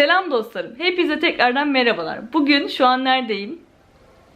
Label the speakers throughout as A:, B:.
A: Selam dostlarım. Hepinize tekrardan merhabalar. Bugün şu an neredeyim?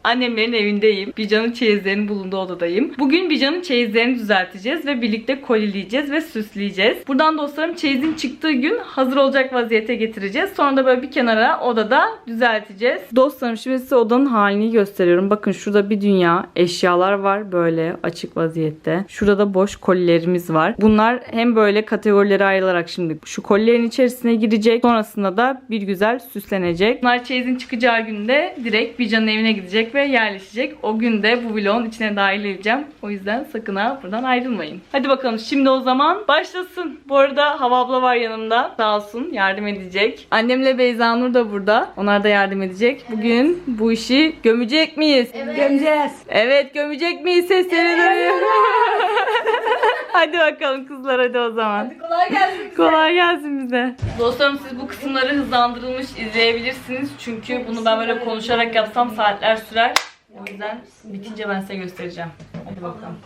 A: Annemlerin evindeyim. Bican'ın çeyizlerinin bulunduğu odadayım. Bugün Bican'ın çeyizlerini düzelteceğiz ve birlikte kolileyeceğiz ve süsleyeceğiz. Buradan dostlarım çeyizin çıktığı gün hazır olacak vaziyete getireceğiz. Sonra da böyle bir kenara odada düzelteceğiz. Dostlarım şimdi size odanın halini gösteriyorum. Bakın şurada bir dünya eşyalar var böyle açık vaziyette. Şurada da boş kolilerimiz var. Bunlar hem böyle kategorilere ayrılarak şimdi şu kolilerin içerisine girecek. Sonrasında da bir güzel süslenecek. Bunlar çeyizin çıkacağı günde direkt Bican'ın evine gidecek ve yerleşecek. O gün de bu vlogun içine dahil edeceğim. O yüzden sakın ha buradan ayrılmayın. Hadi bakalım şimdi o zaman başlasın. Bu arada Hava abla var yanımda. Sağ olsun yardım edecek. Annemle Beyza Nur da burada. Onlar da yardım edecek. Bugün bu işi gömecek miyiz?
B: Gömeceğiz.
A: Evet gömecek miyiz sesleri duyuyor. hadi bakalım kızlar hadi o zaman.
B: Kolay gelsin.
A: Kolay gelsin bize. Dostlarım siz bu kısımları hızlandırılmış izleyebilirsiniz. Çünkü bunu ben böyle konuşarak yapsam saatler sürer. O yüzden bitince ben size göstereceğim. Hadi bakalım.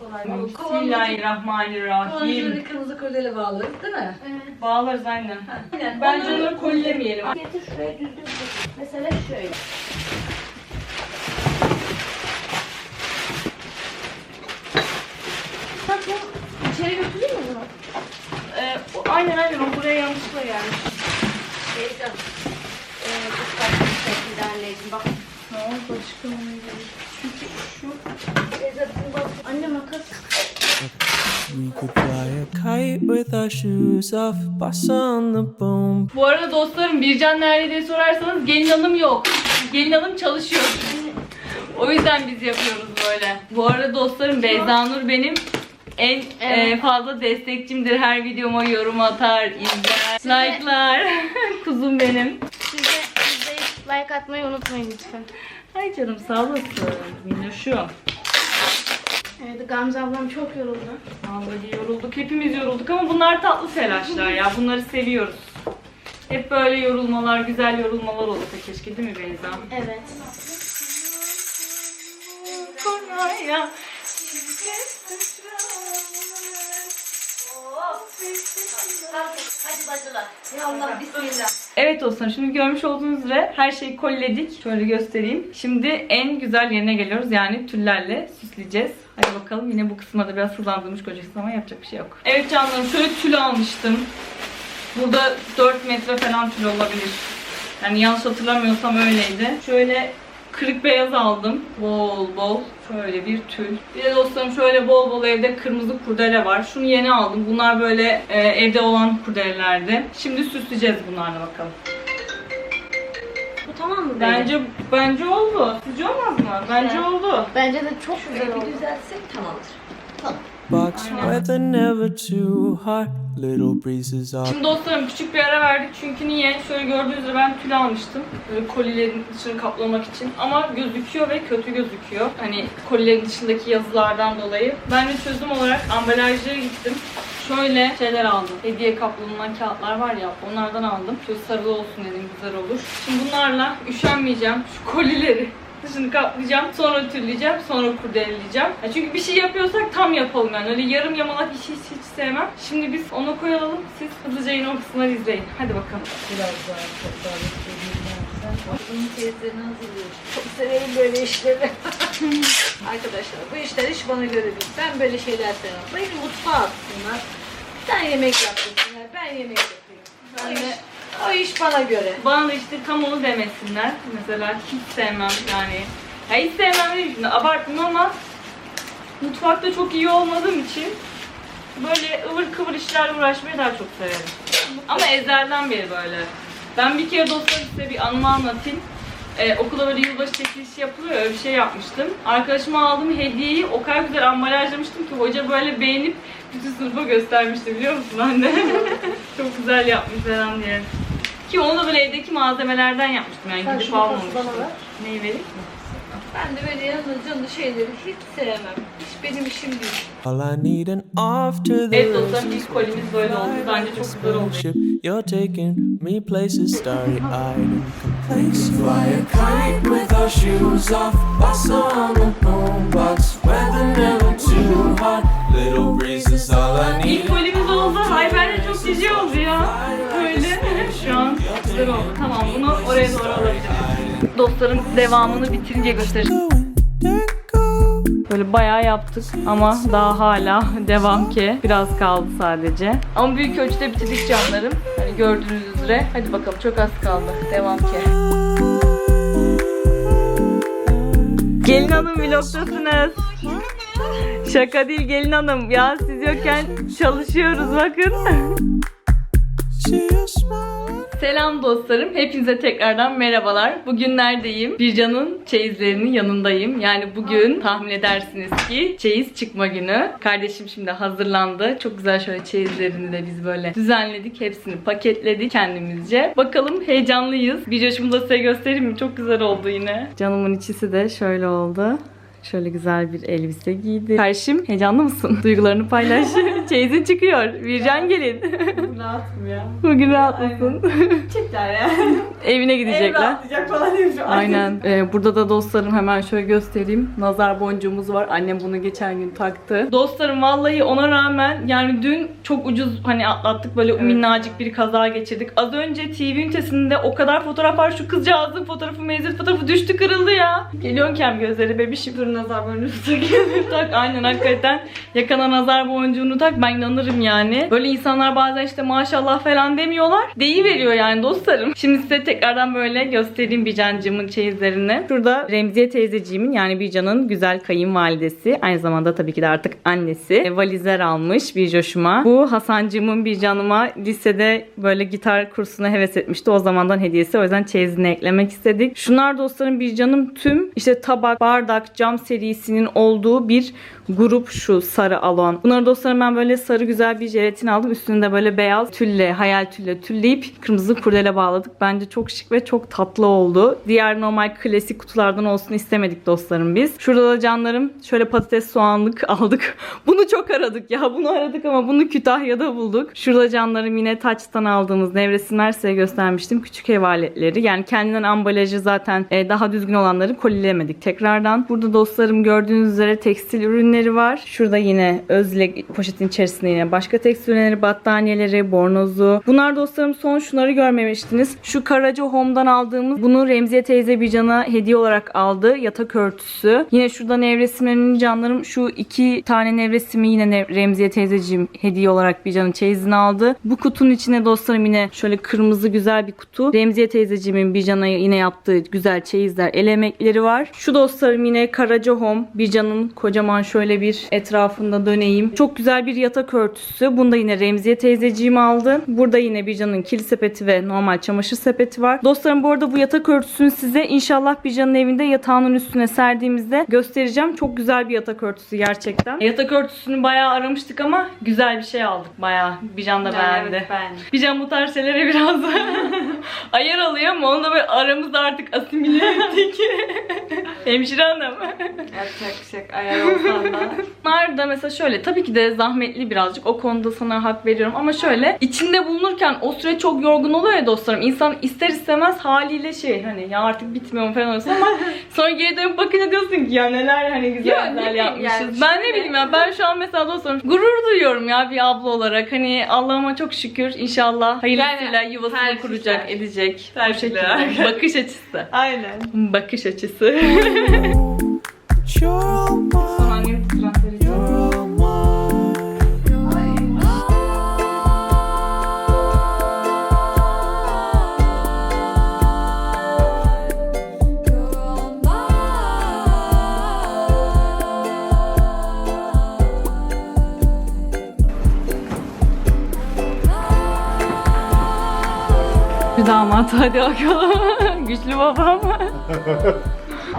A: Bismillahirrahmanirrahim.
B: kırmızı kurdele bağlarız değil mi?
A: Bağlarız aynen.
B: Aynen.
A: Bence onları kolilemeyelim.
C: Getir şuraya düzgün tut. Mesela şöyle. Bak bu içeri götüreyim mi bunu?
A: Ee, o- aynen aynen o buraya yanlışlıkla gelmiş.
C: Teyzem. Ee, dikkatli bir şekilde halledin. Bak.
A: Ne oldu aşkım? Çünkü şu
C: Teyze bunu bak. Anne makas.
D: We could fly a kite with our shoes off, bus on the boom.
A: Bu arada dostlarım Bircan nerede diye sorarsanız gelin hanım yok. Gelin hanım çalışıyor. O yüzden biz yapıyoruz böyle. Bu arada dostlarım Beyza Nur benim en
C: Evet.
A: e, fazla destekçimdir. Her videoma yorum atar, izler,
C: Size-
A: like'lar. Kuzum benim.
C: Siz de izleyip like atmayı unutmayın lütfen.
A: Ay canım sağ olasın. Minnoşum.
C: Evet Gamze ablam çok yoruldu.
A: Vallahi yorulduk. Hepimiz yorulduk ama bunlar tatlı telaşlar ya. Bunları seviyoruz. Hep böyle yorulmalar, güzel yorulmalar olsa keşke değil mi Beyza?
C: Evet.
A: Konya'ya
C: Hadi
A: Evet dostlarım şimdi görmüş olduğunuz üzere her şeyi koliledik. Şöyle göstereyim. Şimdi en güzel yerine geliyoruz. Yani tüllerle süsleyeceğiz. Hadi bakalım yine bu kısımda da biraz hızlandırmış kocası ama yapacak bir şey yok. Evet canlarım şöyle tül almıştım. Burada 4 metre falan tül olabilir. Yani yanlış hatırlamıyorsam öyleydi. Şöyle kırık beyaz aldım. Bol bol. Şöyle bir tül. Bir de dostlarım şöyle bol bol evde kırmızı kurdele var. Şunu yeni aldım. Bunlar böyle e, evde olan kurdelelerdi. Şimdi süsleyeceğiz bunlarla bakalım.
C: Bu tamam mı? böyle?
A: Bence bence oldu. Sizce olmaz mı? Bence
C: Evet.
A: oldu.
C: Bence de çok güzel
B: Bir
C: oldu.
B: düzeltsek tamamdır.
D: Box weather never too hot, little breezes all
A: Şimdi dostlarım küçük bir ara verdik çünkü niye? Şöyle gördüğünüz üzere ben tül almıştım. Böyle kolilerin dışını kaplamak için. Ama gözüküyor ve kötü gözüküyor. Hani kolilerin dışındaki yazılardan dolayı. Ben de çözüm olarak ambalajcıya gittim. Şöyle şeyler aldım. Hediye kaplanan kağıtlar var ya onlardan aldım. Şöyle sarılı olsun dedim güzel olur. Şimdi bunlarla üşenmeyeceğim. Şu kolileri dışını kaplayacağım. Sonra tülleyeceğim. Sonra kurdeleyeceğim. Ya çünkü bir şey yapıyorsak tam yapalım yani. Öyle yarım yamalak işi hiç, hiç sevmem. Şimdi biz onu koyalım. Siz hızlıca yine o kısımları izleyin. Hadi bakalım.
B: Biraz daha çok daha bekleyeceğim. Bunun teyzelerini hazırlıyorum. Çok severim böyle işleri. Arkadaşlar bu işler hiç bana göre değil. Ben böyle şeyler sevmem. Beni mutfağa atsınlar. Sen yemek yaptırsınlar. Ben yemek yapayım.
A: Ben de-
B: o iş bana göre.
A: Bana da işte tam onu demesinler. Mesela hiç sevmem yani. Ya hiç sevmem değil şimdi abartmam ama mutfakta çok iyi olmadığım için böyle ıvır kıvır işlerle uğraşmayı daha çok severim. Ama ezelden beri böyle. Ben bir kere dostlar size bir anımı anlatayım. Ee, okulda böyle yılbaşı çekilişi yapılıyor ya, öyle bir şey yapmıştım. Arkadaşıma aldığım hediyeyi o kadar güzel ambalajlamıştım ki hoca böyle beğenip bütün sınıfa göstermişti biliyor musun anne? çok güzel yapmış falan diye. Ki onu da böyle evdeki malzemelerden yapmıştım yani
B: Sen
A: gidip
B: şu makası
A: almamıştım.
B: bana ver.
A: Neyi vereyim?
B: Ben de böyle yanlı canlı şeyleri hiç sevmem. Benim işim değil.
D: All I need an off to the
A: Evet dostlarım ilk kolimiz böyle oldu. Bence çok güzel oldu.
D: You're taking me places starry-eyed and complacent. Fly a kite with our shoes off, bus on the boombox. Weather never too hot, little breezes all I need.
A: İlk kolimiz oldu. Ay bence çok cici oldu ya. Böyle şu an güzel oldu. Tamam bunu oraya doğru alabiliriz. Dostlarım devamını bitirince göstereceğim. Böyle bayağı yaptık ama daha hala devam ki. Biraz kaldı sadece. Ama büyük ölçüde bitirdik canlarım. Hani gördüğünüz üzere. Hadi bakalım çok az kaldı. Devam ki. Gelin hanım vlogdasınız. Şaka değil gelin hanım. Ya siz yokken çalışıyoruz bakın. Selam dostlarım. Hepinize tekrardan merhabalar. Bugün neredeyim? Bircan'ın çeyizlerinin yanındayım. Yani bugün tahmin edersiniz ki çeyiz çıkma günü. Kardeşim şimdi hazırlandı. Çok güzel şöyle çeyizlerini de biz böyle düzenledik. Hepsini paketledik kendimizce. Bakalım heyecanlıyız. Bir da size göstereyim mi? Çok güzel oldu yine. Canımın içisi de şöyle oldu. Şöyle güzel bir elbise giydi. Kardeşim heyecanlı mısın? Duygularını paylaş. Çeyizin çıkıyor. Bircan gelin.
B: Rahatım ya.
A: Bugün rahat mısın?
B: Çekler ya.
A: Evine gidecekler.
B: Rahatlayacak falan değil şu an.
A: Aynen. Ee, burada da dostlarım hemen şöyle göstereyim. Nazar boncuğumuz var. Annem bunu geçen gün taktı. Dostlarım vallahi ona rağmen yani dün çok ucuz hani atlattık böyle minnacık bir kaza geçirdik. Az önce TV ünitesinde o kadar fotoğraf var. Şu kızcağızın fotoğrafı, mezun fotoğrafı düştü kırıldı ya. Geliyorken gözleri bebişim. Dur nazar boncuğunu takıyorum. tak aynen hakikaten. Yakana nazar boncuğunu tak. Ben inanırım yani. Böyle insanlar bazen işte maşallah falan demiyorlar. Deyi yani dostlarım. Şimdi size tekrardan böyle göstereyim Bicancığımın çeyizlerini. Şurada Remziye teyzeciğimin yani Bican'ın güzel kayınvalidesi. Aynı zamanda tabii ki de artık annesi. E, valizler almış bir coşuma. Bu Hasancığımın Bican'ıma lisede böyle gitar kursuna heves etmişti. O zamandan hediyesi. O yüzden çeyizine eklemek istedik. Şunlar dostlarım Bican'ım tüm işte tabak, bardak, cam serisinin olduğu bir grup şu sarı alon. Bunları dostlarım ben böyle sarı güzel bir jelatin aldım. Üstünde böyle beyaz tülle, hayal tülle tülleyip kırmızı kurdele bağladık. Bence çok şık ve çok tatlı oldu. Diğer normal klasik kutulardan olsun istemedik dostlarım biz. Şurada da canlarım şöyle patates soğanlık aldık. Bunu çok aradık ya. Bunu aradık ama bunu Kütahya'da bulduk. Şurada canlarım yine taçtan aldığımız nevresimler size göstermiştim. Küçük ev aletleri. Yani kendinden ambalajı zaten e, daha düzgün olanları kolilemedik tekrardan. Burada dostlarım gördüğünüz üzere tekstil ürünleri var. Şurada yine özlek poşetin içerisinde yine başka tekstil ürünleri, battaniyeleri, bornozu. Bunlar dostlarım son şunları görmemiştiniz. Şu Karaca Home'dan aldığımız bunu Remziye teyze bir cana hediye olarak aldı. Yatak örtüsü. Yine şurada nevresimlerinin canlarım şu iki tane nevresimi yine Remziye teyzeciğim hediye olarak bir canın çeyizini aldı. Bu kutunun içine dostlarım yine şöyle kırmızı güzel bir kutu. Remziye teyzeciğimin bir cana yine yaptığı güzel çeyizler, el emekleri var. Şu dostlarım yine Karaca Home. Bir canın kocaman şöyle bir etrafında döneyim. Çok güzel bir yatak örtüsü. Bunda yine Remziye teyzeciğim aldı. Burada yine bir canın kil sepeti ve normal çamaşır sepeti var. Dostlarım bu arada bu yatak örtüsünü size inşallah bir canın evinde yatağının üstüne serdiğimizde göstereceğim. Çok güzel bir yatak örtüsü gerçekten. Yatak örtüsünü bayağı aramıştık ama güzel bir şey aldık bayağı. Bir can da beğendi.
B: ben.
A: Bir can bu tarz şeylere biraz ayar alıyor ama onu da böyle aramızda artık asimile ettik. Hemşire hanım.
B: Yapacak bir şey. Ayar olsan da.
A: Bunlar da mesela şöyle tabii ki de zahmetli birazcık o konuda sana hak veriyorum ama şöyle içinde bulunurken o süre çok yorgun oluyor ya dostlarım insan ister istemez haliyle şey hani ya artık bitmiyor falan oluyorsun ama sonra geri dönüp bakınca diyorsun ki ya neler hani güzel
B: Ya
A: güzel yapmışız.
B: yani,
A: ben ne bileyim ya ben şu an mesela dostlarım gurur duyuyorum ya bir abla olarak hani Allah'ıma çok şükür inşallah hayırlısıyla
B: Yani
A: yuvasını kuracak edecek
B: Tercihler.
A: şekilde bakış açısı.
B: Aynen.
A: Bakış açısı. damat hadi bakalım. Güçlü babam.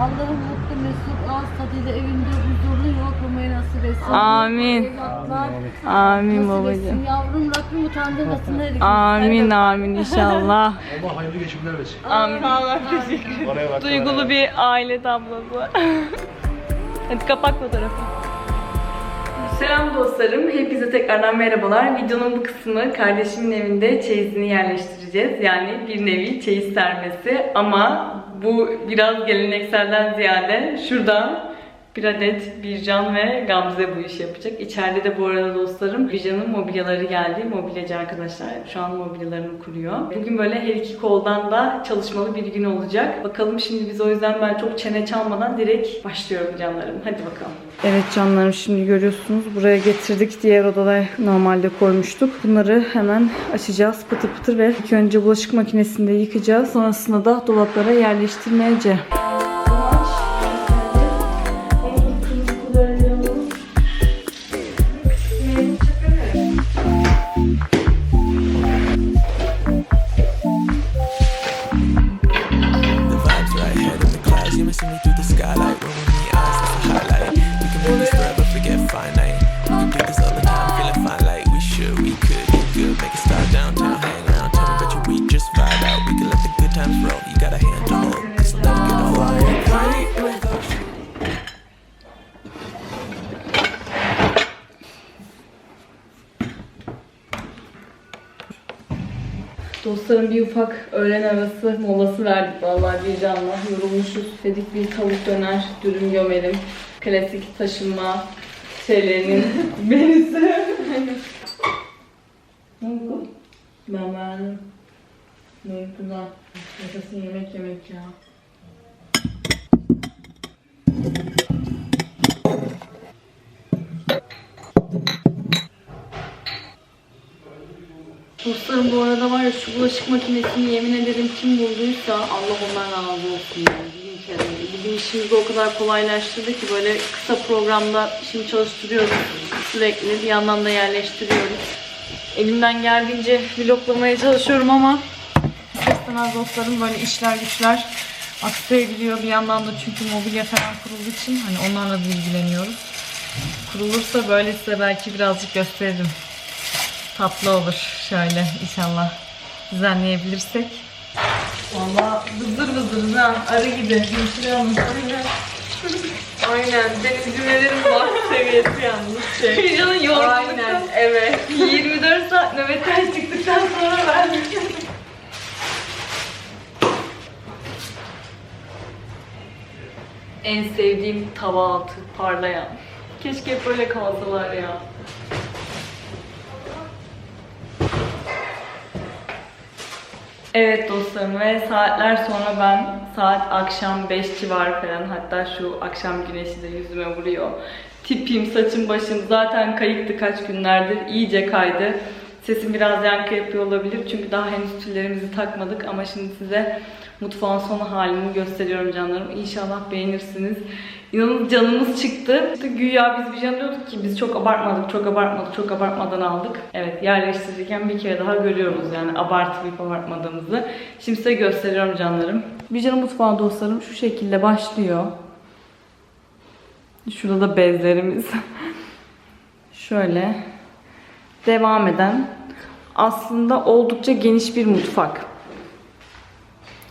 B: Mesut tadıyla evinde huzurlu yuva kurmayı nasip etsin.
A: Amin.
B: Evlatlar
A: Amin babacığım.
B: Yavrum Rabbim utandırmasın her.
A: Amin amin inşallah.
E: Allah hayırlı geçimler versin.
A: Amin. Allah teşekkür
E: bak.
A: Duygulu bir aile tablosu. Hadi kapak fotoğrafı. Selam dostlarım. Hepinize tekrardan merhabalar. Videonun bu kısmı kardeşimin evinde çeyizini yerleştireceğiz. Yani bir nevi çeyiz sermesi. Ama bu biraz gelenekselden ziyade şuradan Bir adet Bircan ve Gamze bu işi yapacak. İçeride de bu arada dostlarım Bircan'ın mobilyaları geldi. Mobilyacı arkadaşlar şu an mobilyalarını kuruyor. Bugün böyle her iki koldan da çalışmalı bir gün olacak. Bakalım şimdi biz o yüzden ben çok çene çalmadan direkt başlıyorum canlarım. Hadi bakalım. Evet canlarım şimdi görüyorsunuz buraya getirdik. Diğer odada normalde koymuştuk. Bunları hemen açacağız pıtır pıtır ve ilk önce bulaşık makinesinde yıkayacağız. Sonrasında da dolaplara yerleştirmeyece.
D: promising me through the skylight.
A: Ufak öğlen arası molası verdik vallahi bir canla. Yorulmuşuz. Dedik bir tavuk döner, dürüm gömelim. Klasik taşınma şeylerinin menüsü. Ne bu? Ben beğendim. Ne güzel. Yaşasın yemek yemek ya. Dostlarım bu arada var ya şu bulaşık makinesini yemin ederim kim bulduysa Allah ondan razı olsun yani. Bizim işimizi o kadar kolaylaştırdı ki böyle kısa programda işimi çalıştırıyoruz sürekli bir yandan da yerleştiriyoruz. Elimden geldiğince vloglamaya çalışıyorum ama istemez dostlarım böyle işler güçler aksayabiliyor bir yandan da çünkü mobilya falan kurulduğu için hani onlarla da ilgileniyoruz. Kurulursa böyle size belki birazcık gösteririm tatlı olur şöyle inşallah düzenleyebilirsek. Valla vızır vızır ha arı gibi hemşire Aynen. Aynen benim cümlelerim var seviyesi yalnız şey. Hüccanın yorgunluktan. Aynen evet. 24 saat nöbetten çıktıktan sonra ben En sevdiğim tava altı parlayan. Keşke hep böyle kalsalar ya. Evet dostlarım ve saatler sonra ben saat akşam 5 civarı falan hatta şu akşam güneşi de yüzüme vuruyor. Tipim, saçım, başım zaten kayıktı kaç günlerdir. iyice kaydı. Sesim biraz yankı yapıyor olabilir çünkü daha henüz tüllerimizi takmadık ama şimdi size mutfağın son halini gösteriyorum canlarım. İnşallah beğenirsiniz. İnanın canımız çıktı. İşte güya biz bir can diyorduk ki biz çok abartmadık, çok abartmadık, çok abartmadan aldık. Evet yerleştirirken bir kere daha görüyoruz yani abartmayıp abartmadığımızı. Şimdi size gösteriyorum canlarım. Bir canım mutfağı dostlarım şu şekilde başlıyor. Şurada da bezlerimiz. Şöyle devam eden aslında oldukça geniş bir mutfak.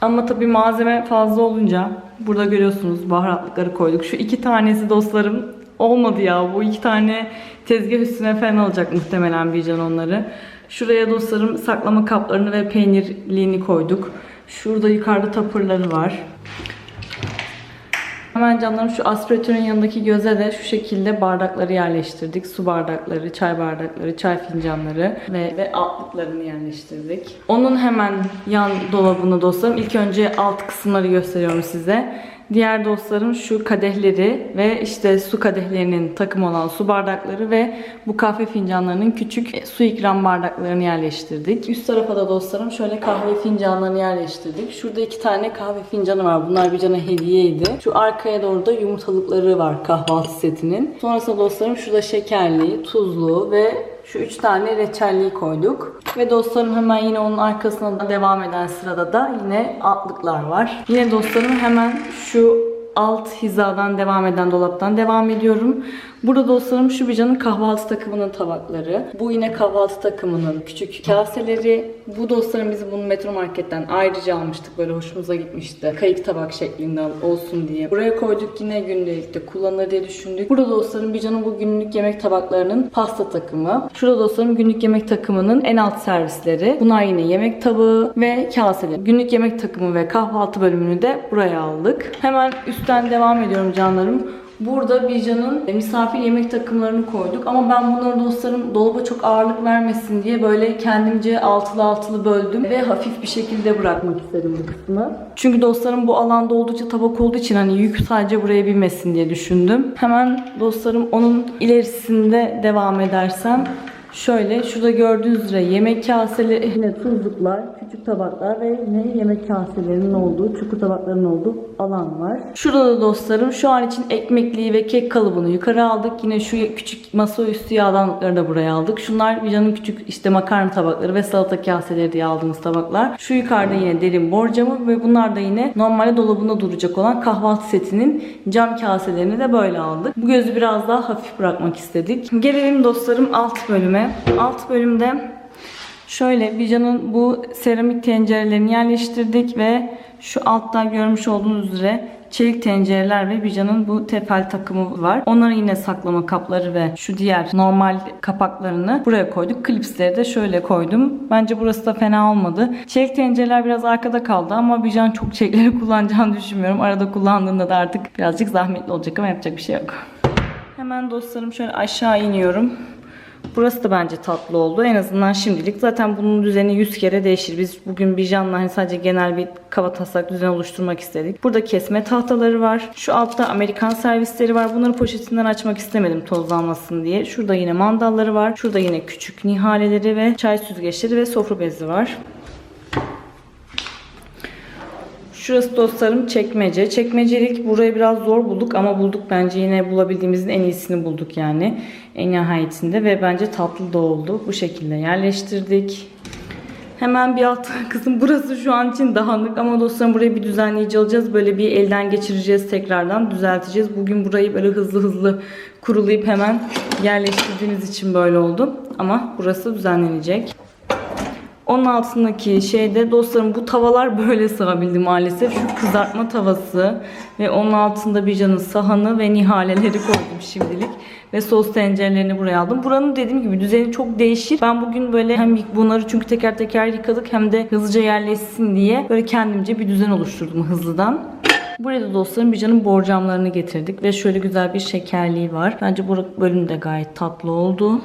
A: Ama tabii malzeme fazla olunca burada görüyorsunuz baharatlıkları koyduk. Şu iki tanesi dostlarım olmadı ya. Bu iki tane tezgah üstüne falan alacak muhtemelen bir can onları. Şuraya dostlarım saklama kaplarını ve peynirliğini koyduk. Şurada yukarıda tapırları var. Hemen canlarım şu aspiratörün yanındaki göze de şu şekilde bardakları yerleştirdik. Su bardakları, çay bardakları, çay fincanları ve, ve altlıklarını yerleştirdik. Onun hemen yan dolabını dostlarım ilk önce alt kısımları gösteriyorum size. Diğer dostlarım şu kadehleri ve işte su kadehlerinin takım olan su bardakları ve bu kahve fincanlarının küçük su ikram bardaklarını yerleştirdik. Üst tarafa da dostlarım şöyle kahve fincanlarını yerleştirdik. Şurada iki tane kahve fincanı var. Bunlar bir cana hediyeydi. Şu arkaya doğru da yumurtalıkları var kahvaltı setinin. Sonrasında dostlarım şurada şekerli, tuzlu ve şu üç tane reçelliği koyduk. Ve dostlarım hemen yine onun arkasına da devam eden sırada da yine altlıklar var. Yine dostlarım hemen şu alt hizadan devam eden dolaptan devam ediyorum. Burada dostlarım şu bicanın kahvaltı takımının tabakları. Bu yine kahvaltı takımının küçük kaseleri. Bu dostlarım biz bunu Metro Market'ten ayrıca almıştık. Böyle hoşumuza gitmişti. Kayık tabak şeklinde olsun diye. Buraya koyduk yine gündelikte kullanılır diye düşündük. Burada dostlarım bicanın bu günlük yemek tabaklarının pasta takımı. Şurada dostlarım günlük yemek takımının en alt servisleri. Bunlar yine yemek tabağı ve kaseleri. Günlük yemek takımı ve kahvaltı bölümünü de buraya aldık. Hemen üstten devam ediyorum canlarım. Burada Bircan'ın e, misafir yemek takımlarını koyduk. Ama ben bunları dostlarım dolaba çok ağırlık vermesin diye böyle kendimce altılı altılı böldüm. Ve hafif bir şekilde bırakmak istedim bu kısmı. Çünkü dostlarım bu alanda oldukça tabak olduğu için hani yük sadece buraya binmesin diye düşündüm. Hemen dostlarım onun ilerisinde devam edersem Şöyle şurada gördüğünüz üzere yemek kaseleri, yine tuzluklar, küçük tabaklar ve yine yemek kaselerinin olduğu, çukur tabaklarının olduğu alan var. Şurada da dostlarım şu an için ekmekliği ve kek kalıbını yukarı aldık. Yine şu küçük masaüstü yağdanlıkları da buraya aldık. Şunlar Vican'ın küçük işte makarna tabakları ve salata kaseleri diye aldığımız tabaklar. Şu yukarıda yine derin borcamı ve bunlar da yine normalde dolabında duracak olan kahvaltı setinin cam kaselerini de böyle aldık. Bu gözü biraz daha hafif bırakmak istedik. Gelelim dostlarım alt bölüme. Alt bölümde şöyle Vican'ın bu seramik tencerelerini yerleştirdik ve şu altta görmüş olduğunuz üzere çelik tencereler ve Vican'ın bu tefal takımı var. Onların yine saklama kapları ve şu diğer normal kapaklarını buraya koyduk. Klipsleri de şöyle koydum. Bence burası da fena olmadı. Çelik tencereler biraz arkada kaldı ama Vican çok çelikleri kullanacağını düşünmüyorum. Arada kullandığında da artık birazcık zahmetli olacak ama yapacak bir şey yok. Hemen dostlarım şöyle aşağı iniyorum. Burası da bence tatlı oldu. En azından şimdilik. Zaten bunun düzeni 100 kere değişir. Biz bugün Bijan'la hani sadece genel bir kaba taslak düzen oluşturmak istedik. Burada kesme tahtaları var. Şu altta Amerikan servisleri var. Bunları poşetinden açmak istemedim tozlanmasın diye. Şurada yine mandalları var. Şurada yine küçük nihaleleri ve çay süzgeçleri ve sofra bezi var. Şurası dostlarım çekmece. Çekmecelik burayı biraz zor bulduk ama bulduk bence yine bulabildiğimizin en iyisini bulduk yani. En nihayetinde ve bence tatlı da oldu. Bu şekilde yerleştirdik. Hemen bir alt kısım burası şu an için dağınık ama dostlarım burayı bir düzenleyici alacağız. Böyle bir elden geçireceğiz tekrardan düzelteceğiz. Bugün burayı böyle hızlı hızlı kurulayıp hemen yerleştirdiğimiz için böyle oldu. Ama burası düzenlenecek. Onun altındaki şeyde dostlarım bu tavalar böyle sığabildi maalesef. Şu kızartma tavası ve onun altında bir canın sahanı ve nihaleleri koydum şimdilik. Ve sos tencerelerini buraya aldım. Buranın dediğim gibi düzeni çok değişir. Ben bugün böyle hem bunları çünkü teker teker yıkadık hem de hızlıca yerleşsin diye böyle kendimce bir düzen oluşturdum hızlıdan. Buraya da dostlarım bir canın borcamlarını getirdik ve şöyle güzel bir şekerliği var. Bence bu bölüm de gayet tatlı oldu.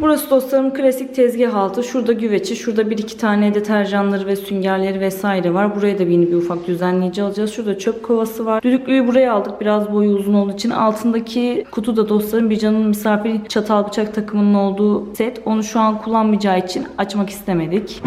A: Burası dostlarım klasik tezgah altı. Şurada güveci, şurada bir iki tane deterjanları ve süngerleri vesaire var. Buraya da bir, bir ufak düzenleyici alacağız. Şurada çöp kovası var. Düdüklüyü buraya aldık. Biraz boyu uzun olduğu için. Altındaki kutu da dostlarım bir canın misafir çatal bıçak takımının olduğu set. Onu şu an kullanmayacağı için açmak istemedik.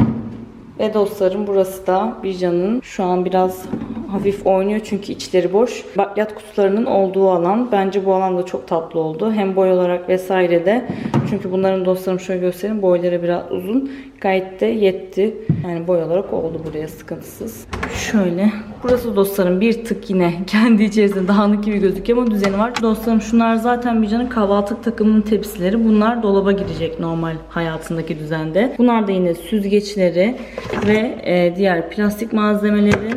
A: Ve dostlarım burası da Bircan'ın şu an biraz hafif oynuyor çünkü içleri boş. Bakliyat kutularının olduğu alan. Bence bu alan da çok tatlı oldu. Hem boy olarak vesaire de. Çünkü bunların dostlarım şöyle göstereyim. Boyları biraz uzun. Gayet de yetti. Yani boy olarak oldu buraya sıkıntısız. Şöyle. Burası dostlarım bir tık yine kendi içerisinde dağınık gibi gözüküyor ama düzeni var. Dostlarım şunlar zaten Bircan'ın kahvaltı takımının tepsileri. Bunlar dolaba girecek normal hayatındaki düzende. Bunlar da yine süzgeçleri ve e, diğer plastik malzemeleri.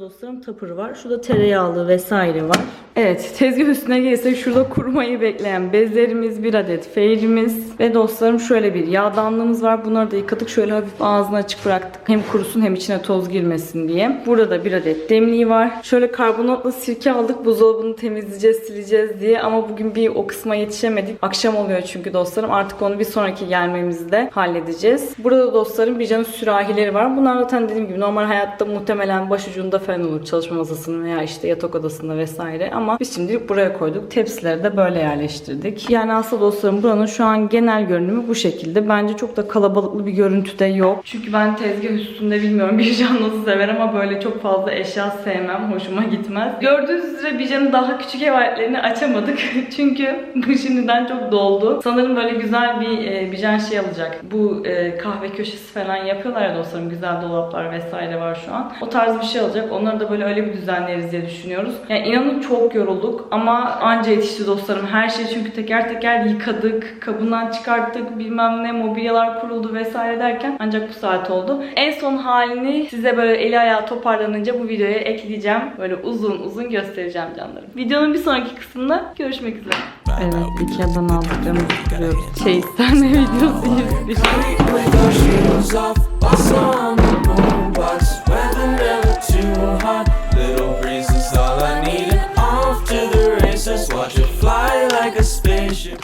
A: Dostlarım tapır var. Şurada tereyağlı vesaire var. Evet tezgah üstüne gelirsek şurada kurumayı bekleyen bezlerimiz, bir adet feyrimiz ve dostlarım şöyle bir yağdanlığımız var. Bunları da yıkadık. Şöyle hafif ağzını açık bıraktık. Hem kurusun hem içine toz girmesin diye. Burada da bir adet demliği var. Şöyle karbonatlı sirke aldık. Buzdolabını temizleyeceğiz, sileceğiz diye ama bugün bir o kısma yetişemedik. Akşam oluyor çünkü dostlarım. Artık onu bir sonraki gelmemizde halledeceğiz. Burada da dostlarım bir canın sürahileri var. Bunlar zaten dediğim gibi normal hayatta muhtemelen başucunda falan olur. Çalışma masasının veya işte yatak odasında vesaire ama biz şimdilik buraya koyduk. Tepsileri de böyle yerleştirdik. Yani aslında dostlarım buranın şu an genel görünümü bu şekilde. Bence çok da kalabalıklı bir görüntü de yok. Çünkü ben tezgah üstünde bilmiyorum bir can nasıl sever ama böyle çok fazla eşya sevmem. Hoşuma gitmez. Gördüğünüz üzere bir canın daha küçük ev aletlerini açamadık. Çünkü bu şimdiden çok doldu. Sanırım böyle güzel bir e, bijan şey alacak. Bu e, kahve köşesi falan yapıyorlar ya dostlarım. Güzel dolaplar vesaire var şu an. O tarz bir şey alacak. Onları da böyle öyle bir düzenleriz diye düşünüyoruz. Yani inanın çok yorulduk ama anca yetişti dostlarım. Her şeyi çünkü teker teker yıkadık. Kabından çıkarttık. Bilmem ne mobilyalar kuruldu vesaire derken ancak bu saat oldu. En son halini size böyle eli ayağı toparlanınca bu videoya ekleyeceğim. Böyle uzun uzun göstereceğim canlarım. Videonun bir sonraki kısmında görüşmek üzere. Evet, Ikea'dan aldıklarımızı sürüyoruz. Şey istenme videosu
D: hot. Little breeze is all I need. Off to the races, watch it fly like a spaceship.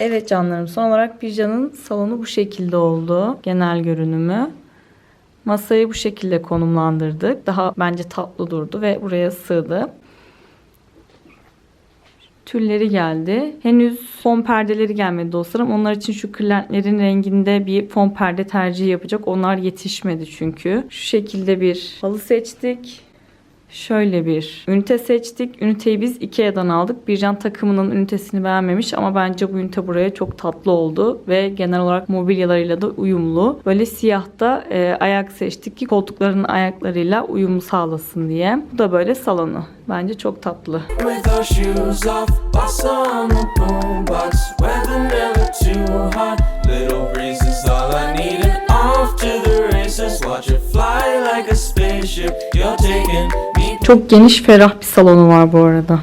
A: Evet canlarım son olarak pijanın salonu bu şekilde oldu. Genel görünümü. Masayı bu şekilde konumlandırdık. Daha bence tatlı durdu ve buraya sığdı. Tülleri geldi. Henüz fon perdeleri gelmedi dostlarım. Onlar için şu kırlentlerin renginde bir fon perde tercihi yapacak. Onlar yetişmedi çünkü. Şu şekilde bir halı seçtik. Şöyle bir ünite seçtik. Üniteyi biz Ikea'dan aldık. Bircan takımının ünitesini beğenmemiş ama bence bu ünite buraya çok tatlı oldu ve genel olarak mobilyalarıyla da uyumlu. Böyle siyahta e, ayak seçtik ki koltukların ayaklarıyla uyum sağlasın diye. Bu da böyle salonu. Bence çok tatlı.
D: You're taking
A: Çok geniş ferah bir salonu var bu arada.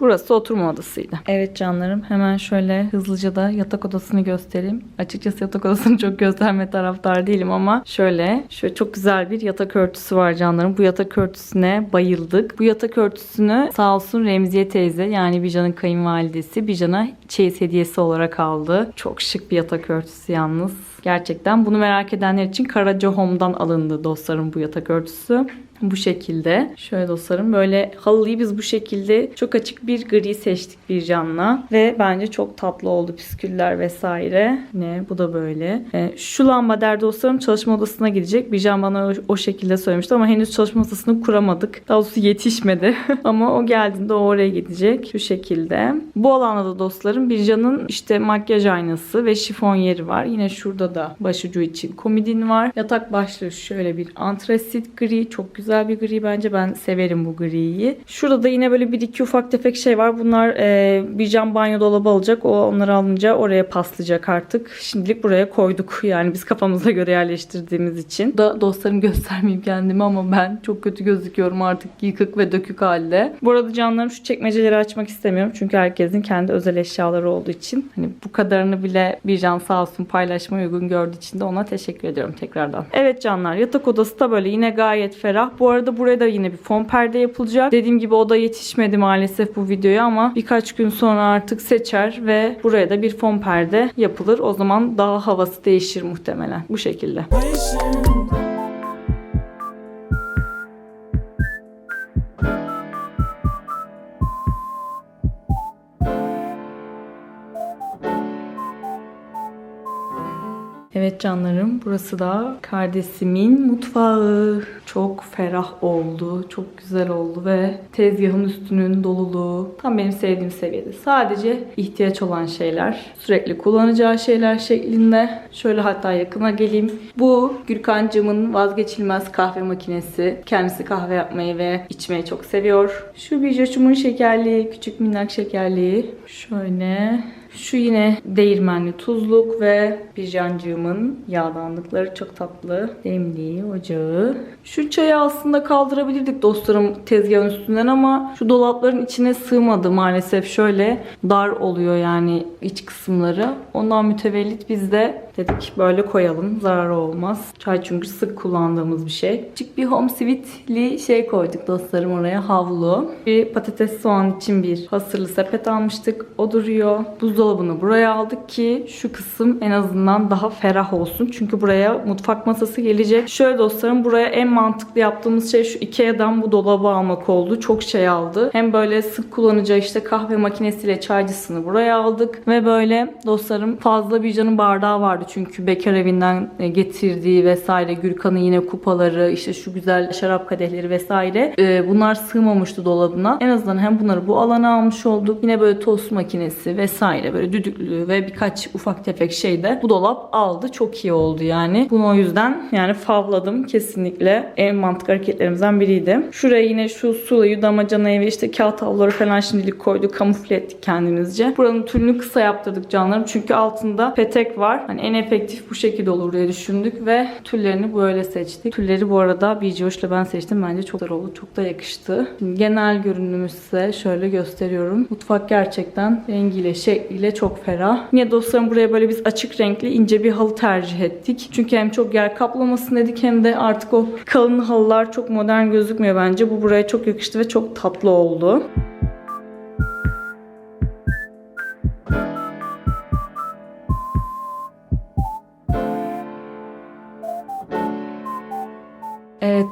A: Burası oturma odasıydı. Evet canlarım hemen şöyle hızlıca da yatak odasını göstereyim. Açıkçası yatak odasını çok gösterme taraftar değilim ama şöyle şöyle çok güzel bir yatak örtüsü var canlarım. Bu yatak örtüsüne bayıldık. Bu yatak örtüsünü sağ olsun Remziye teyze yani Bijan'ın kayınvalidesi Bijan'a çeyiz hediyesi olarak aldı. Çok şık bir yatak örtüsü yalnız. Gerçekten bunu merak edenler için Karaca Home'dan alındı dostlarım bu yatak örtüsü. Bu şekilde. Şöyle dostlarım böyle halıyı biz bu şekilde çok açık bir gri seçtik bir canla. Ve bence çok tatlı oldu püsküller vesaire. Ne bu da böyle. Ee, şu lambader dostlarım çalışma odasına gidecek. Bir can bana o, o şekilde söylemişti ama henüz çalışma odasını kuramadık. Daha doğrusu yetişmedi. ama o geldiğinde o oraya gidecek. Şu şekilde. Bu alanda da dostlarım bir canın işte makyaj aynası ve şifon yeri var. Yine şurada da başucu için komodin var. Yatak başlığı şöyle bir antresit gri. Çok güzel bir gri bence. Ben severim bu griyi. Şurada da yine böyle bir iki ufak tefek şey var. Bunlar e, bir cam banyo dolabı alacak. O onları alınca oraya paslayacak artık. Şimdilik buraya koyduk. Yani biz kafamıza göre yerleştirdiğimiz için. Da dostlarım göstermeyeyim kendimi ama ben çok kötü gözüküyorum artık yıkık ve dökük halde. Bu arada canlarım şu çekmeceleri açmak istemiyorum. Çünkü herkesin kendi özel eşyaları olduğu için. Hani bu kadarını bile bir can sağ olsun paylaşmayı uygun gördüğü için de ona teşekkür ediyorum tekrardan. Evet canlar yatak odası da böyle yine gayet ferah. Bu arada buraya da yine bir fon perde yapılacak. Dediğim gibi o da yetişmedi maalesef bu videoya ama birkaç gün sonra artık seçer ve buraya da bir fon perde yapılır. O zaman daha havası değişir muhtemelen. Bu şekilde.
D: Placing.
A: Evet canlarım burası da kardeşimin mutfağı. Çok ferah oldu. Çok güzel oldu ve tezgahın üstünün doluluğu tam benim sevdiğim seviyede. Sadece ihtiyaç olan şeyler. Sürekli kullanacağı şeyler şeklinde. Şöyle hatta yakına geleyim. Bu Gürkancığımın vazgeçilmez kahve makinesi. Kendisi kahve yapmayı ve içmeyi çok seviyor. Şu bijoşumun şekerliği, küçük minnak şekerliği. Şöyle şu yine değirmenli tuzluk ve bircancığımın yağdanlıkları çok tatlı. Demliği, ocağı. Şu çayı aslında kaldırabilirdik dostlarım tezgahın üstünden ama şu dolapların içine sığmadı maalesef. Şöyle dar oluyor yani iç kısımları. Ondan mütevellit biz de dedik böyle koyalım. Zararı olmaz. Çay çünkü sık kullandığımız bir şey. Küçük bir home sweet'li şey koyduk dostlarım oraya. Havlu. Bir patates soğan için bir hasırlı sepet almıştık. O duruyor. Buzdolabını buraya aldık ki şu kısım en azından daha ferah olsun. Çünkü buraya mutfak masası gelecek. Şöyle dostlarım buraya en mantıklı yaptığımız şey şu Ikea'dan bu dolabı almak oldu. Çok şey aldı. Hem böyle sık kullanacağı işte kahve makinesiyle çaycısını buraya aldık. Ve böyle dostlarım fazla bir canın bardağı vardı. Çünkü bekar evinden e, getirdiği vesaire Gürkan'ın yine kupaları işte şu güzel şarap kadehleri vesaire e, bunlar sığmamıştı dolabına. En azından hem bunları bu alana almış olduk. Yine böyle tost makinesi vesaire böyle düdüklü ve birkaç ufak tefek şey de bu dolap aldı. Çok iyi oldu yani. Bunu o yüzden yani favladım kesinlikle. En mantıklı hareketlerimizden biriydi. Şuraya yine şu sulayı, damacanayı ve işte kağıt havluları falan şimdilik koyduk. Kamufle ettik kendimizce. Buranın tülünü kısa yaptırdık canlarım. Çünkü altında petek var. Hani en efektif bu şekilde olur diye düşündük ve tüllerini böyle seçtik. Tülleri bu arada BGOş'la ben seçtim. Bence çok güzel oldu. Çok da yakıştı. Şimdi genel görünümü size şöyle gösteriyorum. Mutfak gerçekten rengiyle, şekliyle çok ferah. Yine dostlarım buraya böyle biz açık renkli ince bir halı tercih ettik. Çünkü hem çok yer kaplamasın dedik hem de artık o kalın halılar çok modern gözükmüyor bence. Bu buraya çok yakıştı ve çok tatlı oldu.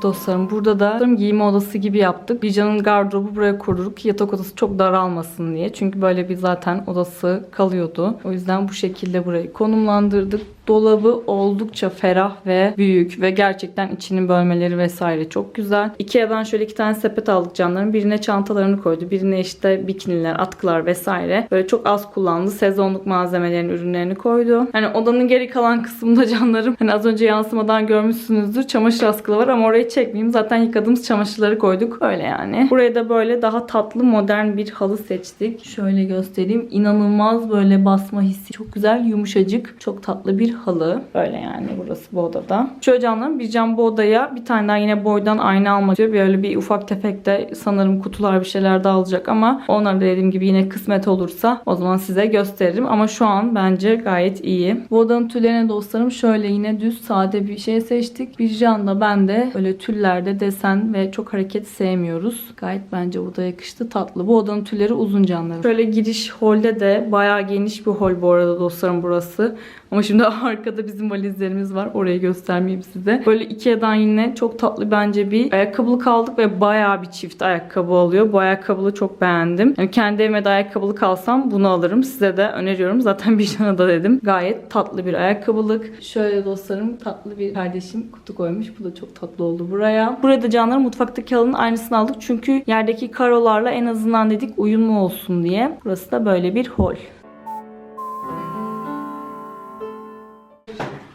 A: Dostlarım burada da dostlarım odası gibi yaptık. Bican'ın gardırobu buraya kurduk yatak odası çok daralmasın diye. Çünkü böyle bir zaten odası kalıyordu. O yüzden bu şekilde burayı konumlandırdık. Dolabı oldukça ferah ve büyük ve gerçekten içinin bölmeleri vesaire çok güzel. Ikea'dan şöyle iki tane sepet aldık canlarım. Birine çantalarını koydu. Birine işte bikiniler, atkılar vesaire. Böyle çok az kullandı. Sezonluk malzemelerin ürünlerini koydu. Yani odanın geri kalan kısmında canlarım. Hani az önce yansımadan görmüşsünüzdür. Çamaşır askılı var ama orayı çekmeyeyim. Zaten yıkadığımız çamaşırları koyduk. Öyle yani. Buraya da böyle daha tatlı modern bir halı seçtik. Şöyle göstereyim. İnanılmaz böyle basma hissi. Çok güzel yumuşacık. Çok tatlı bir halı. Böyle yani burası bu odada. Şöyle canlarım bir cam bu odaya bir tane daha yine boydan ayna almak istiyor. Böyle bir ufak tefek de sanırım kutular bir şeyler de alacak ama onları da dediğim gibi yine kısmet olursa o zaman size gösteririm. Ama şu an bence gayet iyi. Bu odanın tüllerine dostlarım şöyle yine düz sade bir şey seçtik. Bir can da ben de böyle tüllerde desen ve çok hareket sevmiyoruz. Gayet bence bu da yakıştı. Tatlı. Bu odanın tülleri uzun canlarım. Şöyle giriş holde de bayağı geniş bir hol bu arada dostlarım burası. Ama şimdi arkada bizim valizlerimiz var. Orayı göstermeyeyim size. Böyle Ikea'dan yine çok tatlı bence bir ayakkabılık aldık ve bayağı bir çift ayakkabı alıyor. Bu ayakkabılığı çok beğendim. Yani kendi evime de ayakkabılık alsam bunu alırım. Size de öneriyorum. Zaten bir tane da dedim. Gayet tatlı bir ayakkabılık. Şöyle dostlarım tatlı bir kardeşim kutu koymuş. Bu da çok tatlı oldu buraya. Burada canlarım mutfaktaki halının aynısını aldık. Çünkü yerdeki karolarla en azından dedik uyumlu olsun diye. Burası da böyle bir hol.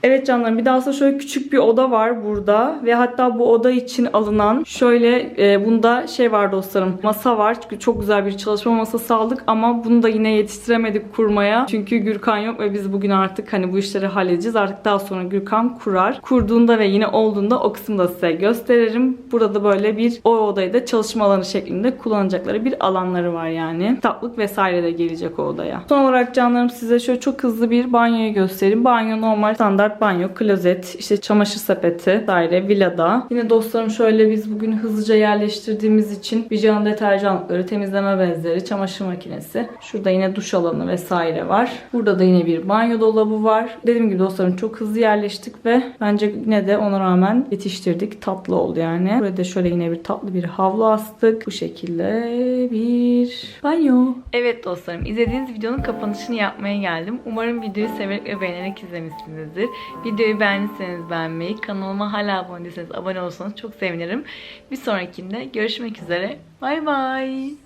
A: Evet canlarım bir de aslında şöyle küçük bir oda var burada ve hatta bu oda için alınan şöyle e, bunda şey var dostlarım masa var. Çünkü çok güzel bir çalışma masası aldık ama bunu da yine yetiştiremedik kurmaya. Çünkü Gürkan yok ve biz bugün artık hani bu işleri halledeceğiz. Artık daha sonra Gürkan kurar. Kurduğunda ve yine olduğunda o kısmı da size gösteririm. Burada da böyle bir o odayı da çalışma alanı şeklinde kullanacakları bir alanları var yani. Kitaplık vesaire de gelecek o odaya. Son olarak canlarım size şöyle çok hızlı bir banyoyu göstereyim. Banyo normal standart banyo, klozet, işte çamaşır sepeti daire villada. Yine dostlarım şöyle biz bugün hızlıca yerleştirdiğimiz için Vijan deterjanlıkları, temizleme bezleri, çamaşır makinesi. Şurada yine duş alanı vesaire var. Burada da yine bir banyo dolabı var. Dediğim gibi dostlarım çok hızlı yerleştik ve bence yine de ona rağmen yetiştirdik. Tatlı oldu yani. Burada şöyle yine bir tatlı bir havlu astık. Bu şekilde bir banyo. Evet dostlarım izlediğiniz videonun kapanışını yapmaya geldim. Umarım videoyu severek ve beğenerek izlemişsinizdir. Videoyu beğendiyseniz beğenmeyi, kanalıma hala abone değilseniz abone olursanız çok sevinirim. Bir sonrakinde görüşmek üzere. Bay bay.